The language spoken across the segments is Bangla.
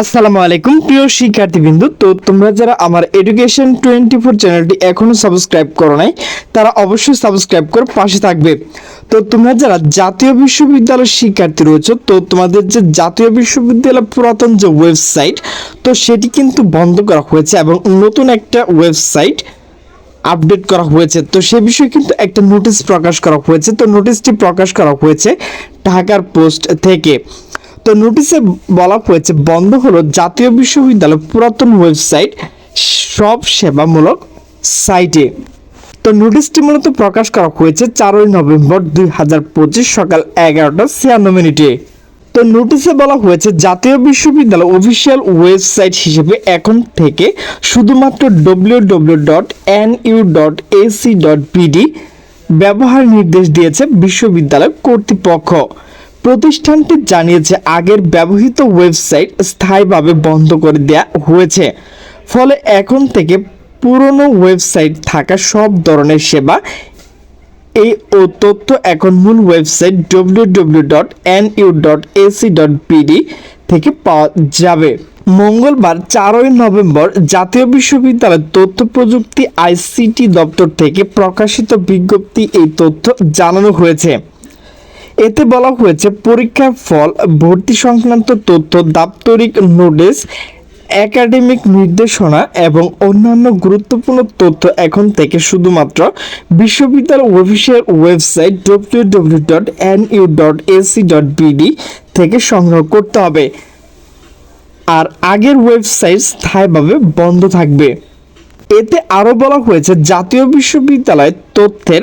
আসসালামু আলাইকুম। প্রিয় শিক্ষার্থীবৃন্দু, তো তোমরা যারা আমার এডুকেশন টোয়েন্টি ফোর চ্যানেলটি এখনও সাবস্ক্রাইব করো নাই, তারা অবশ্যই সাবস্ক্রাইব করে পাশে থাকবে। তো তোমরা যারা জাতীয় বিশ্ববিদ্যালয়ের শিক্ষার্থী রয়েছে, তো তোমাদের যে জাতীয় বিশ্ববিদ্যালয় পুরাতন যে ওয়েবসাইট তো সেটি কিন্তু বন্ধ করা হয়েছে এবং নতুন একটা ওয়েবসাইট আপডেট করা হয়েছে। তো সে বিষয়ে কিন্তু একটা নোটিশ প্রকাশ করা হয়েছে। তো নোটিশটি প্রকাশ করা হয়েছে ঢাকার পোস্ট থেকে। তো নোটিশে বলা হয়েছে, বন্ধ হলো জাতীয় বিশ্ববিদ্যালয় পুরাতন ওয়েবসাইট সব সেবামূলক সাইটে তো নোটিশটি মূলত প্রকাশ করা হয়েছে চারই নভেম্বর দুই হাজার পঁচিশ সকাল এগারোটা ছিয়ান্ন মিনিটে। তো নোটিশে বলা হয়েছে, জাতীয় বিশ্ববিদ্যালয় অফিসিয়াল ওয়েবসাইট হিসেবে এখন থেকে শুধুমাত্র W W dot N U dot AC dot BD ব্যবহার নির্দেশ দিয়েছে বিশ্ববিদ্যালয় কর্তৃপক্ষ। প্রতিষ্ঠানটি জানিয়েছে আগের ব্যবহৃত ওয়েবসাইট স্থায়ীভাবে বন্ধ করে দেওয়া হয়েছে। ফলে এখন থেকে পুরনো ওয়েবসাইট থাকা সব ধরনের সেবা এই ও তথ্য এখন মূল website W W dot N U dot AC dot BD থেকে পাওয়া যাবে। মঙ্গলবার চারই নভেম্বর জাতীয় বিশ্ববিদ্যালয় তথ্য প্রযুক্তি আইসিটি দপ্তর থেকে প্রকাশিত বিজ্ঞপ্তি এই তথ্য জানানো হয়েছে। এতে বলা হয়েছে, পরীক্ষার ফল, ভর্তি সংক্রান্ত তথ্য, দাপ্তরিক নোটিশ, একাডেমিক নির্দেশনা এবং অন্যান্য গুরুত্বপূর্ণ তথ্য এখন থেকে শুধুমাত্র বিশ্ববিদ্যালয় official website W W dot N U dot AC dot BD থেকে সংগ্রহ করতে হবে। আর আগের ওয়েবসাইট স্থায়ীভাবে বন্ধ থাকবে। এতে আরও বলা হয়েছে, জাতীয় বিশ্ববিদ্যালয় তথ্যের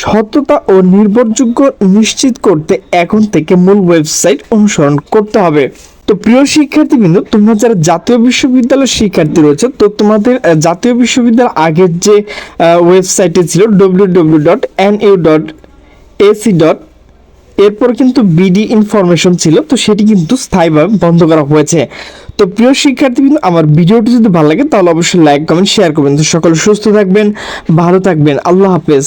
সততা ও নির্ভরযোগ্য নিশ্চিত করতে এখন থেকে মূল ওয়েবসাইট অনুসরণ করতে হবে। তো প্রিয় শিক্ষার্থীবৃন্দ, তোমরা যারা জাতীয় বিশ্ববিদ্যালয়ের শিক্ষার্থী রয়েছে, তো তোমাদের জাতীয় বিশ্ববিদ্যালয় আগের যে ওয়েবসাইটে ছিল W W dot N U dot AC dot এরপর কিন্তু বিডি ইনফরমেশন ছিল, তো সেটি কিন্তু স্থায়ীভাবে বন্ধ করা হয়েছে। তো প্রিয় শিক্ষার্থী কিন্তু আমার ভিডিওটি যদি ভালো লাগে, তাহলে অবশ্যই লাইক কমেন্ট শেয়ার করবেন। তো সকলে সুস্থ থাকবেন, ভালো থাকবেন। আল্লাহ হাফেজ।